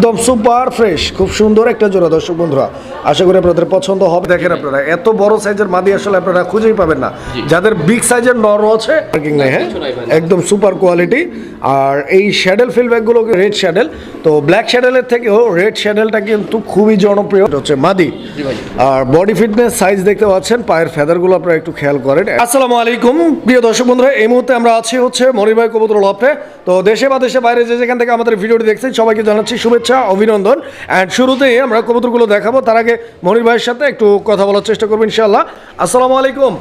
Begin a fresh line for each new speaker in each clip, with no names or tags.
একদম super fresh খুব সুন্দর একটা জোড়া দর্শক বন্ধুরা। আশা করি আপনাদের পছন্দ হবে। দেখেন আপনারা এত বড় সাইজের মাদি আসলে আপনারা খুঁজেই পাবেন না। যাদের বিগ সাইজের নর আছে পার্কিং নাই হ্যাঁ। একদম সুপার কোয়ালিটি আর এই শ্যাডেল ফিল ব্যাগগুলো রেড শ্যাডেল তো ব্ল্যাক শ্যাডেলের থেকেও রেড শ্যাডেলটা কিন্তু খুবই জনপ্রিয়। হচ্ছে মাদি। আর বডি ফিটনেস সাইজ দেখতে পাচ্ছেন পায়ের ফেদারগুলো আপনারা একটু খেয়াল করেন। আসসালামু আলাইকুম প্রিয় দর্শক বন্ধুরা এই মুহূর্তে আমরা আছি হচ্ছে মনিরভাই কবুতর লফে। তো দেশে বা দেশে বাইরে যে যেখান থেকে আমাদের ভিডিওটি দেখছেন সবাইকে জানাচ্ছি শুভেচ্ছা অভিনন্দন। অ্যান্ড শুরুতেই আমরা কবুতরগুলো দেখাবো। তার আগে মনির ভাইয়ের সাথে একটু কথা বলার চেষ্টা করব ইনশাআল্লাহ। আসসালামু আলাইকুম।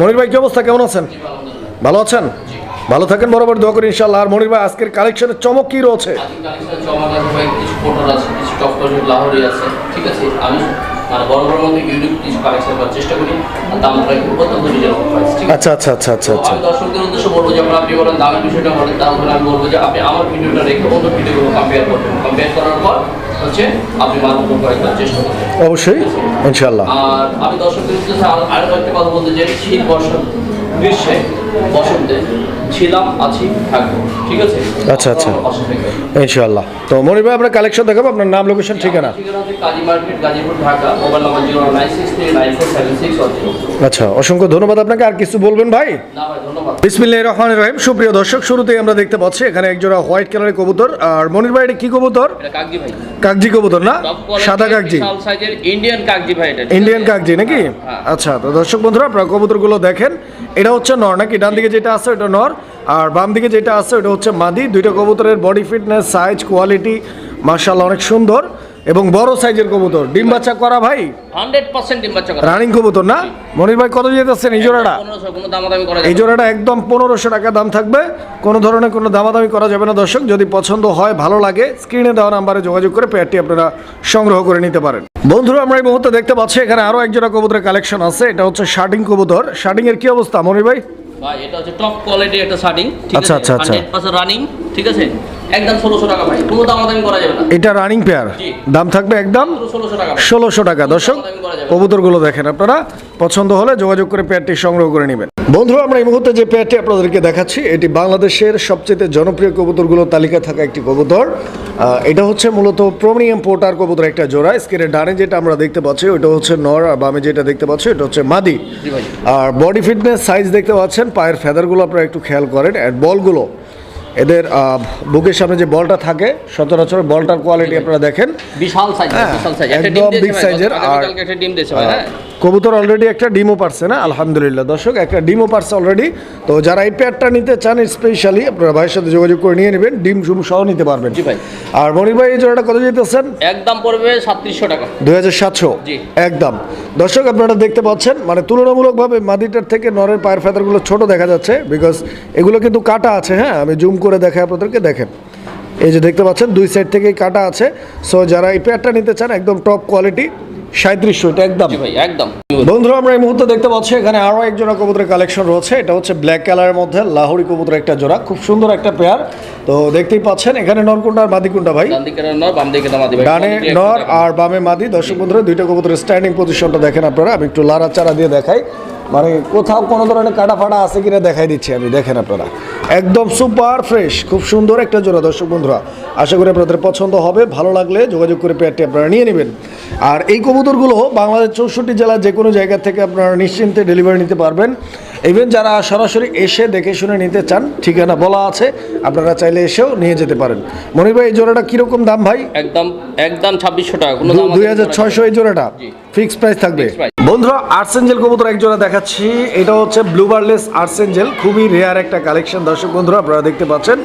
মনির ভাই কি অবস্থা? কেমন আছেন? ভালো আছেন? ভালো থাকেন বরাবর দোয়া করি ইনশাআল্লাহ। আর মনির ভাই আজকের কালেকশনের চমক কি রয়েছে?
মানে
আচ্ছা আচ্ছা আচ্ছা আচ্ছা আচ্ছা।
দর্শকদের উদ্দেশ্যে বলব যে আপনি বলেন দামের বিষয়টা বলেন তাহলে আমি বলব যে আপনি আমার ভিডিওটা রেখে অন্য ভিডিওগুলো কম্পেয়ার করবেন। কম্পেয়ার করার পর হচ্ছে আপনি মাধ্যম করে করার চেষ্টা করবেন।
অবশ্যই ইনশাআল্লাহ।
আর আমি দর্শকদের উদ্দেশ্যে আরও একটা কথা বলতে চাই শীত বসন্ত গ্রীষ্মে বসন্তে ছিলাম আছি থাকব। ঠিক আছে?
আচ্ছা, আচ্ছা। ইনশাআল্লাহ। তো মনির ভাই আমরা কালেকশন দেখাবো আপনার নাম লোকেশন ঠিকানা?
ঠিকানা হচ্ছে Kazi market Gazipur Dhaka mobile number zero nine six three nine four seven six
আচ্ছা অসংখ্য ধন্যবাদ আপনাকে। আর কিছু বলবেন ভাই?
না ভাই ধন্যবাদ।
বিসমিল্লাহ রহমান রহিম। সুপ্রিয় দর্শক শুরুতেই আমরা দেখতে পাচ্ছি এখানে একজোড়া হোয়াইট কালারের কবুতর। আর মনির ভাই এটা কি কবুতর?
কাকজি ভাই।
কবুতর না? সাদা কাগজি
সাইজের ইন্ডিয়ান কাকজি ভাই এটা
ইন্ডিয়ান? কাগজি নাকি?
হ্যাঁ।
আচ্ছা তো দর্শক বন্ধুরা আপনারা কবুতরগুলো দেখেন। এটা হচ্ছে নর নাকি? ডান দিকে যেটা আছে ওটা নর। আর বাম দিকে যেটা আছে ওটা হচ্ছে মাদি। দুইটা কবুতরের বডি ফিটনেস সাইজ কোয়ালিটি মার্শাল্লাহ অনেক সুন্দর এবং বড় সাইজের কবুতর। ডিম বাচ্চা করা ভাই?
100% ডিম বাচ্চা করা।
রানিং কবুতর না? মনির ভাই কত যেতেছেন এই জোড়াটা?
1500 কোনো দামাদামি করা
এই
যাবে না।
জোড়াটা একদম পনেরোশো টাকা দাম থাকবে। কোনো ধরনের কোনো দামাদামি করা যাবে না দর্শক। যদি পছন্দ হয় ভালো লাগে স্ক্রিনে দেওয়া নাম্বারে যোগাযোগ করে পেয়ারটি আপনারা সংগ্রহ করে নিতে পারেন। বন্ধুরা আমরা এই মুহূর্তে দেখতে পাচ্ছি এখানে আরও এক জোড়া কবুতরের কালেকশন আছে। এটা হচ্ছে শার্টিং কবুতর। শার্টিং এর কি অবস্থা? মনির ভাই?
ভাই এটা হচ্ছে টপ কোয়ালিটি একটা শার্টিং ঠিক
আচ্ছা,
আছে
আচ্ছা, আচ্ছা।
100% রানিং ঠিক আছে? একদম 1600 টাকা ভাই। কোনো দামাদামি করা যাবে না।
এটা রানিং পেয়ার দাম থাকবে একদম
মাত্র 1600 টাকা ভাই।
ষোলোশো টাকা। দর্শক কবুতরগুলো দেখেন আপনারা। পছন্দ হলে যোগাযোগ করে পেয়ারটি সংগ্রহ করে নেবেন। বন্ধুরা আমরা এই মুহূর্তে যে পেয়ারটি আপনাদেরকে দেখাচ্ছি এটি বাংলাদেশের সবচেয়ে জনপ্রিয় কবুতরগুলোর তালিকা থাকা একটি কবুতর। এটা হচ্ছে মূলত প্রোমিয়াম পোর্টার কবুতর একটা জোড়া। স্ক্রিনের ডানে যেটা আমরা দেখতে পাচ্ছি ওটা হচ্ছে নর আর বামে যেটা দেখতে পাচ্ছি এটা হচ্ছে মাদি। আর বডি ফিটনেস সাইজ দেখতে পাচ্ছেন পায়ের ফেদারগুলো আপনারা একটু খেয়াল করেন আর বলগুলো এদের আহ, বুকের সামনে যে বলটা থাকে সচরাচর বলটার কোয়ালিটি আপনারা দেখেন।
বিশাল সাইজ
হ্যাঁ,
বিশাল সাইজ একটা
একদম
ডিম দিয়েছে
size-এর
গতকাল
আর-
কালকে একটা ডিম দিয়েছে হ্যাঁ।
কবুতর অলরেডি একটা ডিমও পারছে না? আলহামদুলিল্লাহ। দর্শক একটা ডিমও পারছে অলরেডি তো যারা এই প্যাডটা নিতে চান স্পেশালি আপনারা ভাইয়ের সাথে যোগাযোগ করে নিয়ে নেবেন। ডিম সুম সহ নিতে পারবেন।
জি ভাই।
আর মনির ভাই এই জোড়াটা কত যেতেছেন
একদম পড়বে 3700 টাকা।
দুই হাজার সাতশো? একদম দর্শক আপনারা দেখতে পাচ্ছেন মানে তুলনামূলকভাবে মাদিটার থেকে নরের পায়ের ফেদারগুলো ছোট দেখা যাচ্ছে বিকজ এগুলো কিন্তু কাটা আছে হ্যাঁ? আমি জুম করে দেখাই আপনাদেরকে দেখেন। এই যে দেখতে পাচ্ছেন দুই সাইড থেকেই কাটা আছে। সো যারা এই পেয়ারটা নিতে চান একদম টপ কোয়ালিটি সাঁত্রিশশো এটা একদম।
ভাই একদম।
বন্ধুরা আমরা এই মুহূর্তে দেখতে পাচ্ছি এখানে আরও এক জোড়া কবুতরের কালেকশন রয়েছে। এটা হচ্ছে ব্ল্যাক কালারের মধ্যে লাহোরি কবুতর একটা জোড়া। খুব সুন্দর একটা পেয়ার তো দেখতেই পাচ্ছেন এখানে নরকুন্ডা আর ভাই।
ডান ভাই
নর আর বামে মাদি। দর্শক বন্ধুরা দুইটা কবুতরের স্ট্যান্ডিং পজিশনটা দেখেন আপনারা। আমি একটু লারা চারা দিয়ে দেখাই। মানে কোথাও কোনো ধরনের কাটা ফাটা আছে কিনা দেখাই দিচ্ছি আমি। দেখেন আপনারা। একদম সুপার ফ্রেশ খুব সুন্দর একটা জোড়া দর্শক বন্ধুরা। আশা করি আপনাদের পছন্দ হবে। ভালো লাগলে যোগাযোগ করে পেয়ারটি আপনারা নিয়ে নেবেন। আর এই কবুতরগুলো বাংলাদেশ চৌষট্টি জেলার যে কোনো জায়গা থেকে আপনারা নিশ্চিন্তে ডেলিভারি নিতে পারবেন। ইভেন যারা সরাসরি এসে দেখে শুনে নিতে চান ঠিকানা বলা আছে আপনারা চাইলে এসেও নিয়ে যেতে পারেন। মনির ভাই এই জোড়াটা কীরকম দাম ভাই?
একদম একদম 2600 টাকা কোনো দাম
দুই হাজার ছয়শো এই জোড়াটা?
জি।
ফিক্সড প্রাইস থাকবে। বন্ধুরা আর্সেঞ্জেল কবুতর এক জোড়া দেখাচ্ছি। এটা হচ্ছে ব্লুবারলেস আর্সেঞ্জেল খুবই রেয়ার একটা কালেকশন দর্শক বন্ধুরা আপনারা দেখতে পাচ্ছেন।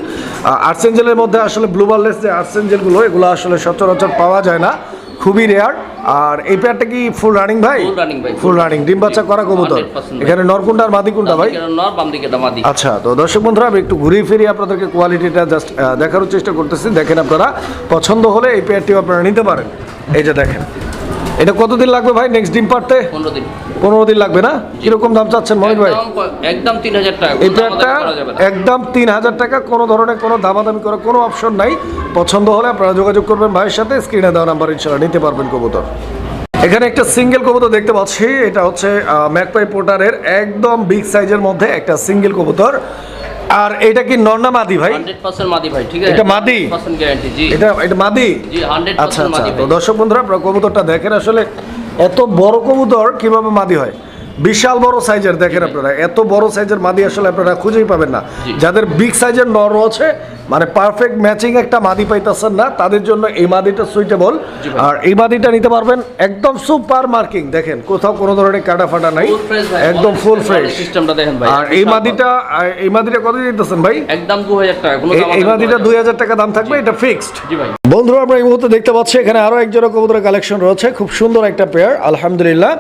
আর্সেঞ্জেলের মধ্যে আসলে ব্লুবারলেস যে আর্সেঞ্জেলগুলো এগুলো আসলে সচরাচর পাওয়া যায় না। খুবই রেয়ার আর এই পেয়ারটা কি ফুল রানিং ভাই?
ফুল রানিং ভাই।
ফুল রানিং ডিম বাচ্চা করা কবুতর। এখানে নরকুন্ডা আর কোনটা ভাই?
নর বাম দিকে দামাদি
আচ্ছা তো দর্শক বন্ধুরা আমি একটু ঘুরিয়ে ফিরে আপনাদেরকে কোয়ালিটিটা জাস্ট দেখানোর চেষ্টা করতেছি। দেখেন আপনারা পছন্দ হলে এই পেয়ারটিও আপনারা নিতে পারেন। এই যে দেখেন। এটা কতদিন লাগবে ভাই নেক্সট ডিম পারতে
15 দিন।
পনেরো দিন লাগবে না? কীরকম দাম চাচ্ছেন মনির ভাই?
একদম একদম 3000 টাকা।
এই
না।
একদম তিন হাজার টাকা কোনো ধরনের কোনো দামাদামি করার কোনো অপশন নাই। পছন্দ হলে আপনারা যোগাযোগ করবেন ভাইয়ের সাথে স্ক্রিনে দেওয়া নাম্বার ইনশাল্লাহ নিতে পারবেন কবুতর। এখানে একটা সিঙ্গেল কবুতর দেখতে পাচ্ছি এটা হচ্ছে ম্যাকপাই পোর্টারের একদম বিগ সাইজের মধ্যে একটা সিঙ্গেল কবুতর। আর এটা কি নর্না মাদি ভাই?
হান্ড্রেড পার্সেন্ট মাদি ভাই ঠিক আছে?
এটা মাদি?
পার্সেন্ট গ্যারান্টি জি।
এটা এটা মাদি?
জি হান্ড্রেড
আচ্ছা
মাদি
আচ্ছা তো দর্শক বন্ধুরা আপনারা কবুতরটা দেখেন। আসলে এত বড় কবুতর কীভাবে মাদি হয়? বিশাল বড় সাইজের দেখেন আপনারা। এত বড় সাইজের মাদি আসলে আপনারা খুঁজেই পাবেন না। যাদের বিগ সাইজের নর রয়েছে মানে পারফেক্ট ম্যাচিং একটা মাদি পাইতেছেন না তাদের জন্য এই মাদিটা সুইটেবল আর এই মাদিটা নিতে পারবেন একদম সুপার মার্কিং দেখেন কোথাও কোনো ধরনের কাটা ফাটা নাই একদম ফুল ফ্রেশ
সিস্টেমটা দেখেন ভাই
আর এই মাদিটা এই মাদিটা কত দিতেছেন ভাই?
একদম দু হাজার টাকা কোনো
এই- মাদিটা দুই হাজার টাকা দাম থাকবে এটা ফিক্সড
জি ভাই।
বন্ধুরা আমরা এই মুহূর্তে দেখতে পাচ্ছি এখানে আরও এক জোড়া কবুতরের কালেকশন রয়েছে খুব সুন্দর একটা পেয়ার আলহামদুলিল্লাহ।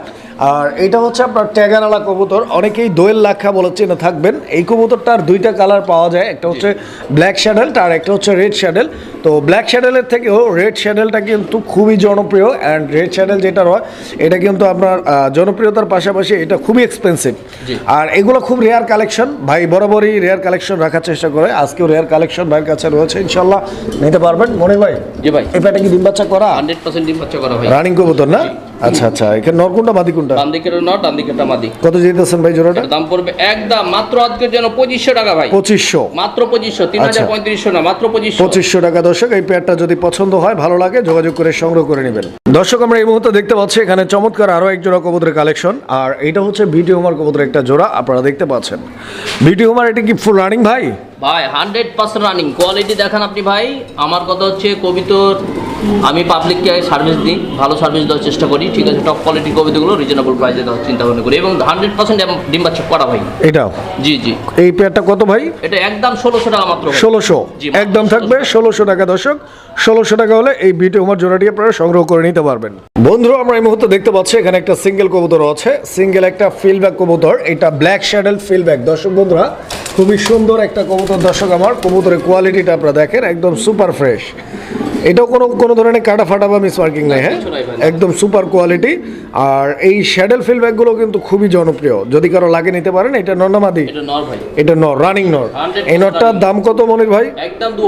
আর এটা হচ্ছে আপনার ট্যাগানালা কবুতর অনেকেই দোয়েল লাখা বলে চেনে থাকবেন। এই কবুতরটার দুইটা কালার পাওয়া যায় একটা হচ্ছে ব্ল্যাক শ্যাডেল আর একটা হচ্ছে রেড শ্যাডেল তো ব্ল্যাক শ্যাডেলের থেকেও রেড শ্যাডেলটা কিন্তু খুবই জনপ্রিয় অ্যান্ড রেড শ্যাডেল যেটা হয় এটা কিন্তু আপনার জনপ্রিয়তার পাশাপাশি এটা খুবই এক্সপেন্সিভ আর এগুলো খুব রেয়ার কালেকশন ভাই বরাবরই রেয়ার কালেকশন রাখার চেষ্টা করে আজকেও রেয়ার কালেকশন ভাইয়ের কাছে রয়েছে ইনশাল্লাহ নিতে পারবেন? মনে ভাই
জি ভাই।
এই প্যাটে কি ডিম বাচ্চা করা?
হান্ড্রেড পার্সেন্ট ডিম বাচ্চা করা
রানিং কবুতর না? আচ্ছা আচ্ছা। এখানে নর কোনটা মাদি কোনটা?
ডান দিকের নট ডান দিকেরটা মাদি
কত যেতেছেন ভাই জোড়াটা?
দাম পড়বে একদম মাত্র আজকের জন্য পঁচিশশো টাকা ভাই।
পঁচিশশো।
মাত্র পঁচিশশো তিন হাজার
আচ্ছা।
পঁয়ত্রিশশো না মাত্র পঁচিশশো।
পঁচিশশো টাকা দর্শক এই পেয়ারটা যদি পছন্দ হয় ভালো লাগে যোগাযোগ করে সংগ্রহ করে নেবেন। দর্শক আমরা এই মুহূর্তে দেখতে পাচ্ছি এখানে চমৎকার আরও এক জোড়া কবুতরের কালেকশন। আর এটা হচ্ছে বিটি হোমার কবুতরের একটা জোড়া আপনারা দেখতে পাচ্ছেন। বিটি হোমার এটা কি ফুল রানিং ভাই?
ভাই হান্ড্রেড পার্সেন্ট রানিং কোয়ালিটি দেখান আপনি ভাই। আমার কথা হচ্ছে কবিতর আমি পাবলিককে সার্ভিস দিই ভালো সার্ভিস দেওয়ার চেষ্টা করি ঠিক আছে টপ কোয়ালিটি কবিতাগুলো রিজনেবল প্রাইসে দেওয়ার চিন্তা ভাবনা করি এবং হান্ড্রেড পার্সেন্ট ডিম বাচ্চা করা ভাই।
এটা
জি জি।
এই পেয়ারটা কত ভাই?
এটা একদম ষোলোশো টাকা মাত্র।
ষোলোশো। একদম থাকবে ষোলোশো। টাকা দর্শক। ষোলোশো টাকা হলে এই বিটি হোমার জোড়াটি আপনারা সংগ্রহ করে নিতে পারবেন। বন্ধুরা আমরা এই মুহূর্তে দেখতে পাচ্ছি এখানে একটা সিঙ্গেল কবুতর আছে। সিঙ্গেল একটা ফিলব্যাক কবুতর। এটা ব্ল্যাক শ্যাডেল ফিলব্যাক দর্শক বন্ধুরা খুবই সুন্দর একটা কবুতর দর্শক আমার। কবুতরের কোয়ালিটিটা আপনারা দেখেন একদম সুপার ফ্রেশ এটাও কোনো কোনো ধরনের কাটা ফাটা বা মিস মার্কিং নাই হ্যাঁ। একদম সুপার কোয়ালিটি আর এই শ্যাডেল ফিলব্যাকগুলো কিন্তু খুবই জনপ্রিয়। যদি কারও লাগে নিতে পারেন এটা
নর
এটা নর রানিং নর এই নরটার দাম কত মনির ভাই?
একদম দু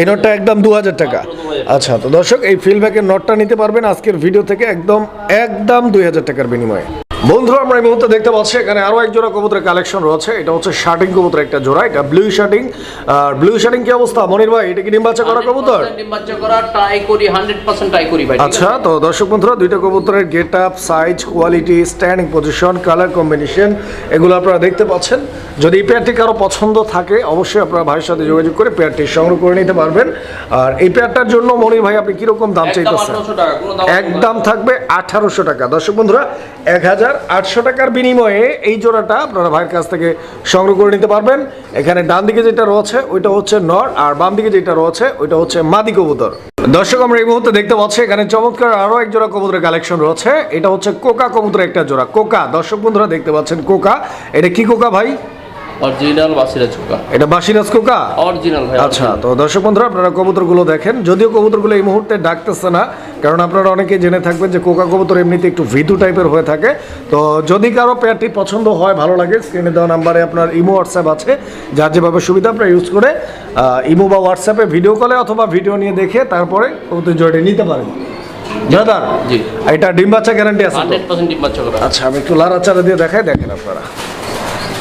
এই নটটা একদম দু হাজার টাকা। আচ্ছা তো দর্শক এই ফিল্ডব্যাকের নটটা নিতে পারবেন আজকের ভিডিও থেকে একদম একদম দুই হাজার টাকার বিনিময়ে। বন্ধুরা আমরা এই মুহূর্তে দেখতে পাচ্ছি এখানে আরও এক জোড়া কবুতরের কালেকশন রয়েছে। এটা হচ্ছে শার্টিং কবুতর একটা জোড়া এটা ব্লু শার্টিং আর ব্লু শার্টিং কি অবস্থা? মনির ভাই এটা কি ডিম বাচ্চা করা কবুতর?
100% ডিম বাচ্চা করা ট্রাই করি হান্ড্রেড পার্সেন্ট ট্রাই করি ভাই।
আচ্ছা তো দর্শক বন্ধুরা দুইটা কবুতরের get up size quality standing position colour combination এগুলো আপনারা দেখতে পাচ্ছেন। যদি এই পেয়ারটি কারও পছন্দ থাকে অবশ্যই আপনারা ভাইয়ের সাথে যোগাযোগ করে পেয়ারটি সংগ্রহ করে নিতে পারবেন। আর এই পেয়ারটার জন্য মনির ভাই আপনি কীরকম দাম চাইতেছেন?
1800 টাকা কোনো দাম
একদম থাকবে আঠারোশো টাকা। দর্শক বন্ধুরা এক হাজার আটশো টাকার বিনিময়ে এই জোড়াটা আপনারা ভাইয়ের কাছ থেকে সংগ্রহ করে নিতে পারবেন। এখানে ডান দিকে যেটা রয়েছে, ওইটা হচ্ছে নর, আর বাম দিকে যেটা রয়েছে, ওইটা হচ্ছে মাদি কবুতর। দর্শক, আমরা এই মুহূর্তে দেখতে পাচ্ছি, এখানে চমৎকার আরও এক জোড়া কবুতরের কালেকশন রয়েছে। এটা হচ্ছে কোকা কবুতরের একটা জোড়া, কোকা। দর্শক, বন্ধুরা, দেখতে পাচ্ছেন কোকা। এটা কি কোকা ভাই?
অরিজিনাল বাসিরা চুকা
এটা বাসিরাজ কোকা
অরিজিনাল ভাই
আচ্ছা তো দর্শক বন্ধুরা আপনারা কবুতরগুলো দেখেন। যদিও কবুতরগুলো এই মুহূর্তে ডাকতেছে না কারণ আপনারা অনেকে জেনে থাকবেন যে কোকা কবুতর এমনিতে একটু ভিতু টাইপের হয়ে থাকে। তো যদি কারও পেয়ারটি পছন্দ হয় ভালো লাগে স্ক্রিনে দেওয়া নাম্বারে আপনার ইমো হোয়াটসঅ্যাপ আছে। যার যেভাবে সুবিধা আপনারা ইউজ করে ইমো বা হোয়াটসঅ্যাপে ভিডিও কলে অথবা ভিডিও নিয়ে দেখে তারপরে কবুতর জয়টি নিতে পারেন। দাদা
জি।
এটা ডিম বাচ্চা গ্যারান্টি আছে
ডিম বাচ্চা
আচ্ছা আমি একটু লাড়াচাড়া দিয়ে দেখাই দেখেন আপনারা।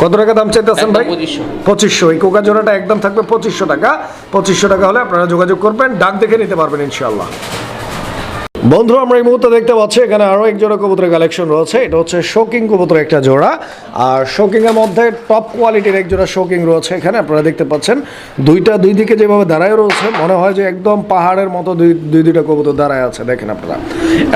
কত টাকা দাম চাইতেছেন ভাই? পঁচিশশো। এই কোকা জোড়াটা একদম থাকবে পঁচিশশো টাকা। পঁচিশশো টাকা হলে আপনারা যোগাযোগ করবেন ডাক দেখে নিতে পারবেন ইনশাল্লাহ বন্ধু আমরা এই মুহূর্তে দেখতে পাচ্ছি এখানে আরও এক জোড়া কবুতরের কালেকশন রয়েছে। এটা হচ্ছে শোকিং কবুতর একটা জোড়া। আর শোকিং এর মধ্যে টপ কোয়ালিটির এক জোড়া শোকিং রয়েছে এখানে। আপনারা দেখতে পাচ্ছেন দুইটা দুই দিকে যেভাবে দাঁড়ায় রয়েছে মনে হয় যে একদম পাহাড়ের মতো দুই দুই দুইটা কবুতর দাঁড়ায় আছে। দেখেন আপনারা।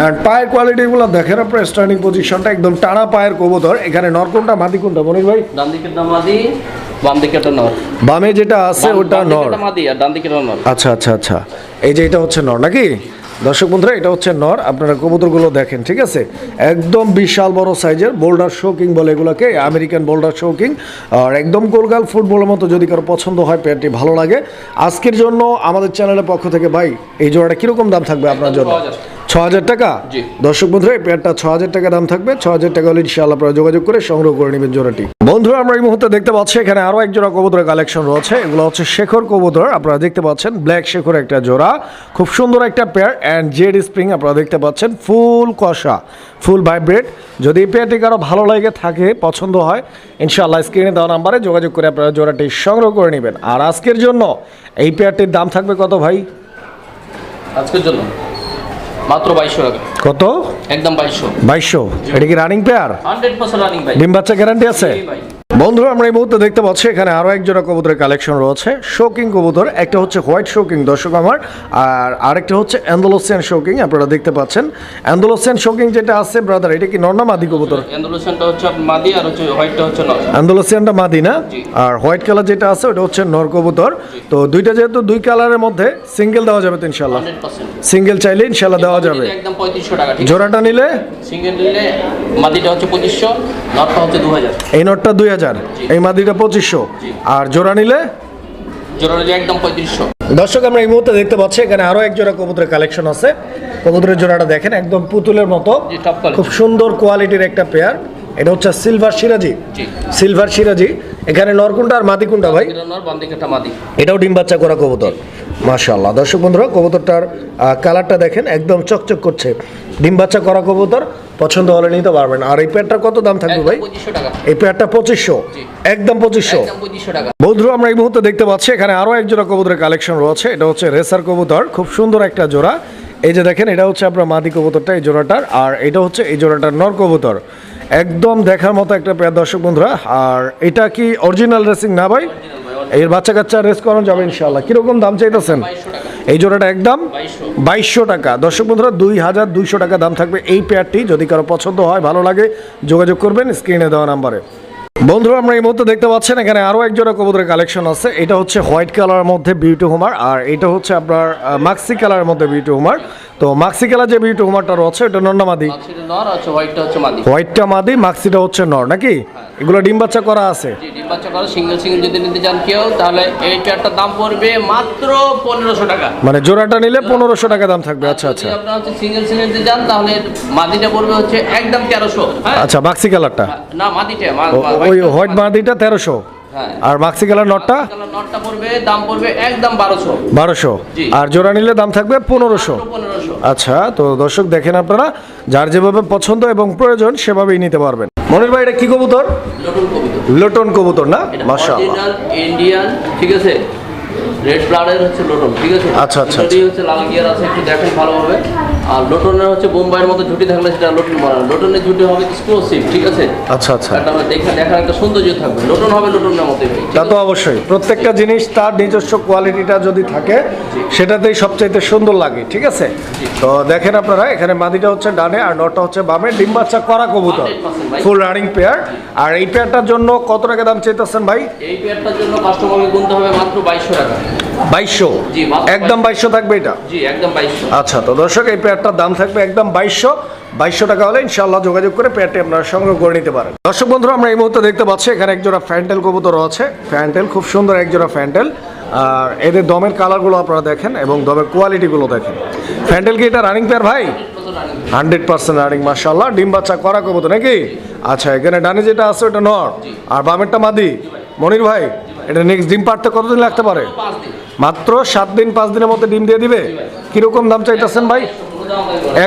আর পায়ের কোয়ালিটিগুলো দেখেন আপনার স্ট্যান্ডিং পজিশনটা একদম টানা পায়ের কবুতর। এখানে নরকুনটা মাদি কোনটা মনির ভাই?
ডান দিকের মাদি বাম দিকেরটা নর।
বামে যেটা আছে ওটা নর।
মাদি আর ডান দিকেরটা নর।
আচ্ছা আচ্ছা আচ্ছা। এই যে এটা হচ্ছে নর নাকি? দর্শক বন্ধুরা, এটা হচ্ছে নর। আপনারা কবুতরগুলো দেখেন, ঠিক আছে? একদম বিশাল বড় সাইজের বোল্ডার শৌকিং বলে এগুলোকে, আমেরিকান বোল্ডার শৌকিং। আর একদম গোলগাল ফুটবলের মতো যদি কারও পছন্দ হয়, পেয়ারটি ভালো লাগে। আজকের জন্য আমাদের চ্যানেলের পক্ষ থেকে, ভাই, এই জোড়াটা কীরকম দাম থাকবে আপনার জন্য? ছ হাজার টাকা। দর্শক বন্ধুরা এই পেয়ারটা ছ হাজার টাকা দাম থাকবে। ছ হাজার টাকা হলে ইনশাআল্লাহ আপনারা যোগাযোগ করে সংগ্রহ করে নেবেন জোড়াটি। বন্ধুরা আমরা এই মুহূর্তে দেখতে পাচ্ছি এখানে আরও এক জোড়া কবুতরের কালেকশন রয়েছে। এগুলো হচ্ছে শেখর কবুতর। আপনারা দেখতে পাচ্ছেন ব্ল্যাক শেখর একটা জোড়া। খুব সুন্দর একটা পেয়ার অ্যান্ড জেড স্প্রিং আপনারা দেখতে পাচ্ছেন ফুল কষা ফুল ভাইব্রেট যদি এই পেয়ারটি কারও ভালো লাগে থাকে পছন্দ হয় ইনশাআল্লাহ স্ক্রিনে দেওয়া নাম্বারে যোগাযোগ করে আপনারা জোড়াটি সংগ্রহ করে নেবেন। আর আজকের জন্য এই পেয়ারটির দাম থাকবে কত ভাই?
আজকের জন্য? মাত্র 2200 টাকা।
কত?
একদম বাইশো
বাইশশো। এটা কি running pair
hundred percent running ভাই
ডিম বাচ্চা গ্যারান্টি আছে?
জি ভাই।
বন্ধুরা আমরা এই মুহূর্তে দেখতে পাচ্ছি এখানে আরও এক জোড়া কবুতরের কালেকশন রয়েছে। শোকিং কবুতর একটা হচ্ছে হোয়াইট শোকিং দর্শক আমার আর আরেকটা হচ্ছে অ্যান্ডোলোসিয়ান শোকিং আপনারা দেখতে পাচ্ছেন। অ্যান্ডোলোসিয়ান শোকিং যেটা আছে ব্রাদার এটা কি নর্না মাদি কবুতর?
অ্যান্ডোলেশনটা হচ্ছে মাদি আর হচ্ছে হোয়াইটটা হচ্ছে নর।
অ্যান্ডোলোসিয়ানটা মাদি না? আর হোয়াইট কালার যেটা আছে ওটা হচ্ছে নর কবুতর। তো দুইটা যেহেতু দুই কালারের মধ্যে সিঙ্গেল দেওয়া যাবে তো ইনশাল্লাহ সিঙ্গেল চাইলে ইনশাল্লাহ দেওয়া যাবে।
একদম পঁয়ত্রিশশো টাকা
জোড়াটা নিলে?
সিঙ্গেল নিলে মাদিটা হচ্ছে পঁচিশশো নটটা হচ্ছে দু হাজার
এই নটটা দুই হাজার। এই মাদিটা পঁচিশশো। আর জোড়া নিলে?
একদম পঁয়ত্রিশশো।
দর্শক আমরা এই মুহূর্তে দেখতে পাচ্ছি এখানে আরও এক জোড়া কবুতরের কালেকশন আছে। কবুতরের জোড়াটা দেখেন একদম পুতুলের মতো। খুব সুন্দর কোয়ালিটির একটা পেয়ার এটা হচ্ছে সিলভার সিরাজি সিলভার সিরাজি এখানে নরকুন্ডা আর মাদি কুন্ডা ভাই এটাও ডিম বাচ্চা করা কবুতর। মাশাআল্লাহ। দর্শক বন্ধুরা কবুতরটার কালারটা দেখেন একদম চকচক করছে। ডিম বাচ্চা করা কবুতর। পছন্দ হলে নিতে পারবেন। আর এই পেয়ারটার কত দাম থাকবে ভাই? এই পেয়ারটা পঁচিশশো? একদম পঁচিশশো? বন্ধুরা আমরা এই মুহূর্তে দেখতে পাচ্ছি এখানে আরও এক জোড়া কবুতরের কালেকশন রয়েছে। এটা হচ্ছে রেসার কবুতর খুব সুন্দর একটা জোড়া। এই যে দেখেন এটা হচ্ছে আপনার মাদি কবুতরটা এই জোড়াটার। আর এটা হচ্ছে এই জোড়াটার নর কবুতর। একদম দেখার মতো একটা পেয়ার দর্শক বন্ধুরা। আর এটা কি অরিজিনাল রেসিং না ভাই? এর বাচ্চা কাচ্চা রেস করানো যাবে ইনশাল্লাহ কীরকম দাম চাইতেছেন? এই জোড়াটা একদম
বাইশশো
টাকা। দর্শক বন্ধুরা, দুই হাজার দুইশো টাকা দাম থাকবে এই পেয়ারটি যদি কারও পছন্দ হয়, ভালো লাগে, যোগাযোগ করবেন স্ক্রিনে দেওয়া নাম্বারে। বন্ধুরা, আমরা এই মুহূর্তে দেখতে পাচ্ছেন, এখানে আরও এক জোড়া কবুতরের কালেকশন আছে। এটা হচ্ছে হোয়াইট কালারের মধ্যে বিউটি হুমার আর এটা হচ্ছে আপনার মাক্সি কালারের মধ্যে বিউটি হুমার তো মাক্সি কালার যে বিউটি হুমারটা রয়েছে এটা
নর হচ্ছে মাদি।
হোয়াইটটা মাদি মাক্সিটা হচ্ছে নর নাকি? এগুলো ডিম বাচ্চা করা আছে?
জি ডিম বাচ্চা করো সিঙ্গেল সিঙ্গেল যদি নিতে চান কেউ তাহলে এই পেয়ারটার দাম পড়বে মাত্র পনেরোশো টাকা।
মানে জোড়াটা নিলে পনেরোশো টাকা দাম থাকবে আচ্ছা আচ্ছা।
যদি আপনার হচ্ছে সিঙ্গেল সিঙ্গেল নিতে চান তাহলে মাদিটা পড়বে হচ্ছে একদম তেরোশো হ্যাঁ?
আচ্ছা মাক্সি কালারটা
না মাদিটা
ওই হোয়াইট মাদিটা তেরোশো?
হ্যাঁ
আর মাক্সি কালার নটটা
নটটা পড়বে দাম পড়বে একদম বারোশো।
বারোশো। আর জোড়া নিলে দাম থাকবে পনেরোশো। আচ্ছা তো দর্শক দেখেন আপনারা যার যেভাবে পছন্দ এবং প্রয়োজন সেভাবেই নিতে পারবেন। মনির ভাই এটা কি কবুতর? লোটন কবুতর। না? মাশাআল্লাহ।
ইন্ডিয়ান ঠিক আছে? রেড ব্লাডের হচ্ছে লোটন ঠিক আছে?
আচ্ছা, আচ্ছা,
হচ্ছে লাল গিয়ার আছে একটু দেখেন ভালোভাবে। আর লোটনের হচ্ছে বোম্বাইয়ের মতো ঝুটি থাকলে সেটা লোটন বানানো লোটনের ঝুটি হবে এক্সক্লুসিভ ঠিক আছে?
আচ্ছা আচ্ছা।
একটা দেখা দেখার একটা সৌন্দর্য থাকবে। লোটন হবে লোটনের মতোই।
তা তো অবশ্যই। প্রত্যেকটা জিনিস তার নিজস্ব কোয়ালিটিটা যদি থাকে সেটাতেই সবচাইতে সুন্দর লাগে ঠিক আছে? তো দেখেন আপনারা এখানে মাদিটা হচ্ছে ডানে আর নটা হচ্ছে বামে। ডিম বাচ্চা করা কবুতর। ফুল রানিং পেয়ার আর এই পেয়ারটার জন্য কত টাকা দাম চাইতেছেন ভাই?
এই পেয়ারটার জন্য কাস্টমারকে গুনতে হবে মাত্র বাইশশো টাকা।
বাইশশো? একদম বাইশশো থাকবে এটা?
জি একদম বাইশশো।
আচ্ছা তো দর্শক এই পেয়ারটার দাম থাকবে একদম বাইশশো। বাইশশো টাকা হলে ইনশাল্লাহ যোগাযোগ করে পেয়ারটি আপনারা সংগ্রহ করে নিতে পারেন। দর্শক বন্ধুরা আমরা এই মুহূর্তে দেখতে পাচ্ছি এখানে একজোড়া ফ্যান্টেল কবুতর আছে। ফ্যান্টেল খুব সুন্দর একজোড়া ফ্যান্টেল। আর এদের দমের কালারগুলো আপনারা দেখেন এবং দমের কোয়ালিটিগুলো দেখেন। ফ্যান্টেল কি এটা রানিং পেয়ার ভাই? হান্ড্রেড পার্সেন্ট রানিং মার্শাল্লাহ ডিম বাচ্চা করা কবুতর নাকি? আচ্ছা এখানে ডানে যেটা আছে ওটা নর। আর বামেরটা মাদি। মনির ভাই এটা নেক্সট ডিম পারতে কতদিন লাগতে পারে? মাত্র সাত দিন, পাঁচ দিনের মধ্যে ডিম দিয়ে দিবে? কীরকম দাম চাইতেছেন ভাই।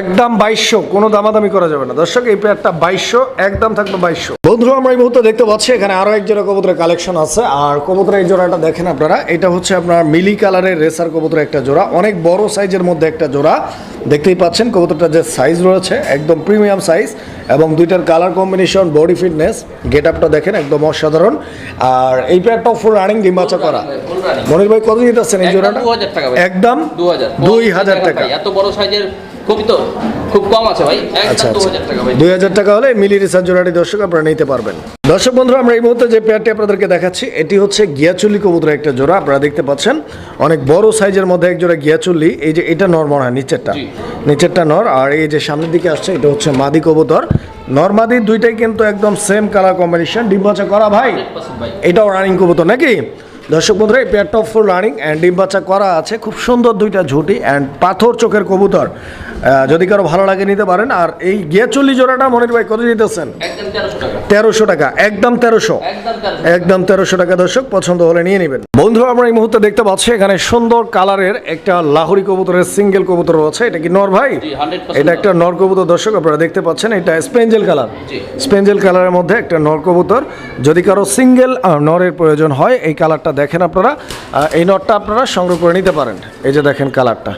একদম বাইশশো, কোনো দামাদামি করা যাবে না। দর্শক, এই পেয়ারটা বাইশশো, একদম থাকবে বাইশশো। বন্ধুরা আমরা এই মুহূর্তে দেখতে পাচ্ছি এখানে আরও এক জোড়া কবুতরের কালেকশন আছে। আর কবুতরের এই জোড়াটা দেখেন আপনারা এটা হচ্ছে আপনার মিলি কালারের রেসার কবুতরের একটা জোড়া অনেক বড় সাইজের মধ্যে একটা জোড়া। দেখতেই পাচ্ছেন কবুতরটার যে সাইজ রয়েছে একদম প্রিমিয়াম সাইজ এবং দুইটার colour combination body fitness get আপটা দেখেন একদম অসাধারণ। আর এই পেয়ারটাও ফুল রানিং ডিম্বাচা করা। মনির ভাই কত দিতেছেন এই জোড়াটা?
2000 টাকা ভাই।
একদম দুই হাজার টাকা
এত বড় সাইজের খুবই তো খুব কম আছে ভাই।
আচ্ছা আচ্ছা।
টাকা
দুই হাজার টাকা হলে মিলি রিসার্চ জোড়াটি দর্শক আপনারা নিতে পারবেন। দর্শক বন্ধুরা আমরা এই মুহূর্তে যে পেয়ারটি আপনাদেরকে দেখাচ্ছি এটি হচ্ছে গিয়াচুল্লি কবুতরের একটা জোড়া। আপনারা দেখতে পাচ্ছেন অনেক বড় সাইজের মধ্যে এক জোড়া গিয়াচুল্লি এই যে এটা নর মনে হয় নিচেরটা। নিচেরটা নর আর এই যে সামনের দিকে আসছে এটা হচ্ছে মাদি কবুতর। নর মাদি দুইটাই কিন্তু একদম সেম কালার কম্বিনেশন ডিম্বাচা করা ভাই। এটাও রানিং কবুতর নাকি? দর্শক বন্ধুরা এই পেয়ারটা ফুল রানিং অ্যান্ড ডিম বাচ্চা করা আছে। খুব সুন্দর দুইটা ঝুটি অ্যান্ড পাথর চোখের কবুতর। যদি কারও ভালো লাগে নিতে পারেন। আর এই গিয়াচল্লি জোড়াটা মনির ভাই কত দিতেছেন?
তেরোশো টাকা।
একদম তেরোশো।
একদম তেরোশো
টাকা। দর্শক পছন্দ হলে নিয়ে নেবেন। বন্ধুরা আমরা এই মুহূর্তে দেখতে পাচ্ছি এখানে সুন্দর কালারের একটা লাহোরি কবুতরের সিঙ্গেল কবুতর রয়েছে। এটা কি নর ভাই? এটা একটা নর কবুতর দর্শক আপনারা দেখতে পাচ্ছেন এটা স্পেঞ্জেল কালার। স্পেঞ্জেল কালারের মধ্যে একটা নর কবুতর। যদি কারও সিঙ্গেল নরের প্রয়োজন হয় এই কালারটা দেখেন আপনারা এই নটটা আপনারা সংগ্রহ করে নিতে পারেন। এই যে দেখেন কালারটা।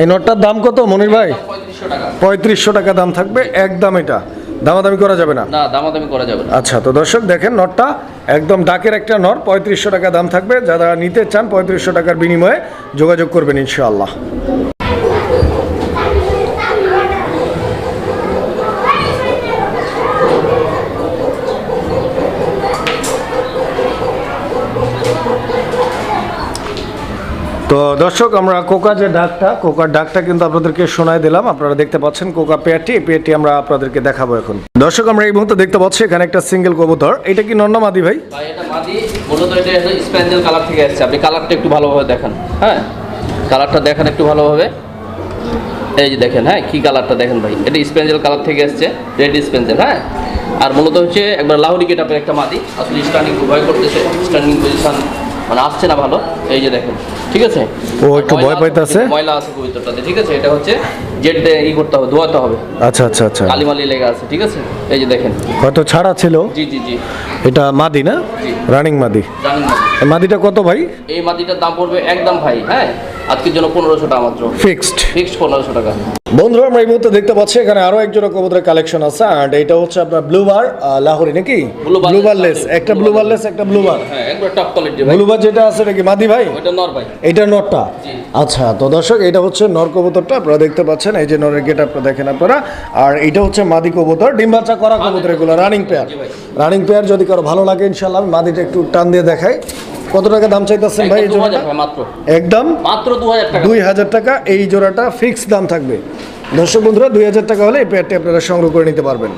এই নটটার দাম কত মনির ভাই?
পঁয়ত্রিশশো টাকা।
দাম থাকবে একদম এটা। দামাদামি করা যাবে না?
না দামাদামি করা যাবে
আচ্ছা তো দর্শক দেখেন নটটা একদম ডাকের একটা নট পঁয়ত্রিশশো টাকা দাম থাকবে। যারা নিতে চান পঁয়ত্রিশশো টাকার বিনিময়ে যোগাযোগ করবেন ইনশাআল্লাহ। তো দর্শক, আমরা কোকা যে ডাকটা, কোকার ডাকটা কিন্তু আপনাদেরকে শোনায় দিলাম। আপনারা দেখতে পাচ্ছেন কোকা পেয়ারটি। পেয়ারটি আমরা আপনাদেরকে দেখাবো এখন। দর্শক, আমরা এই মুহূর্তে দেখতে পাচ্ছি এখানে একটা সিঙ্গেল কবুতর। এটা কি নন্নমাদি ভাই?
ভাই, এটা মাদি। স্প্যান্ডেল কালার থেকে আসছে আপনি কালারটা একটু ভালোভাবে দেখান। হ্যাঁ? কালারটা দেখেন একটু ভালোভাবে। এই যে দেখেন হ্যাঁ কি কালারটা দেখেন ভাই? এটা স্পেঞ্জেল কালার থেকে আসছে রেড স্পেঞ্জেল হ্যাঁ? আর মূলত হচ্ছে একবার লাহোরি গেটাপের একটা মাদি। আসলে স্টার্নিং ভয় করতেছে। স্টার্নিং পজিশন মানে আসছে না ভালো এই যে দেখেন ঠিক আছে?
ও, একটু ভয়
আছে,
পাইতাছে?
ময়লা আছে কবিতাটাতে ঠিক আছে? এটা হচ্ছে জেড ই করতে হবে ধোয়াতে হবে।
আচ্ছা আচ্ছা আচ্ছা।
কালিমালি লেগে আছে ঠিক আছে? এই যে দেখেন।
হয়তো ছাড়া ছিল?
জি জি জি।
এটা মাদি না? রানিং মাদি।
রানিং
মাদি। মাদিটা কত ভাই?
এই মাদিটার দাম পড়বে একদম ভাই হ্যাঁ? আজকের জন্য পনেরোশো টাকা মাত্র।
ফিক্সড
ফিক্সড পনেরোশো টাকা।
বন্ধুরা আমরা এই মুহূর্তে দেখতে পাচ্ছি এখানে আরও একজোড়া কবুতরের কালেকশন আছে অ্যান্ড এটা হচ্ছে আপনার ব্লুবার লাহোরি নাকি?
Blue
ব্লুবার লেস একটা
blue
ব্লুবার লেস একটা ব্লুবার
হ্যাঁ একবার টপ কোয়ালিটি ভাই।
ব্লুবার যেটা আছে নাকি মাদি ভাই?
ওইটা নর ভাই।
এটা নরটা? আচ্ছা তো দর্শক এটা হচ্ছে নর কবুতরটা আপনারা দেখতে পাচ্ছেন এই যে নরের গেট আপনারা দেখেন আপনারা। আর এটা হচ্ছে মাদি কবুতর ডিম বাচ্চা করা কবুতর এগুলো রানিং পেয়ার রানিং পেয়ার যদি কারও ভালো লাগে ইনশাল্লাহ আমি মাদিটা একটু টান দিয়ে দেখাই। কত টাকা দাম চাইতেছেন ভাই এই জোড়াটা? একদম
মাত্র।
দুই হাজার টাকা এই জোড়াটা ফিক্স দাম থাকবে। দর্শক বন্ধুরা দুই হাজার টাকা হলে এই পেয়ারটি আপনারা সংগ্রহ করে নিতে পারবেন।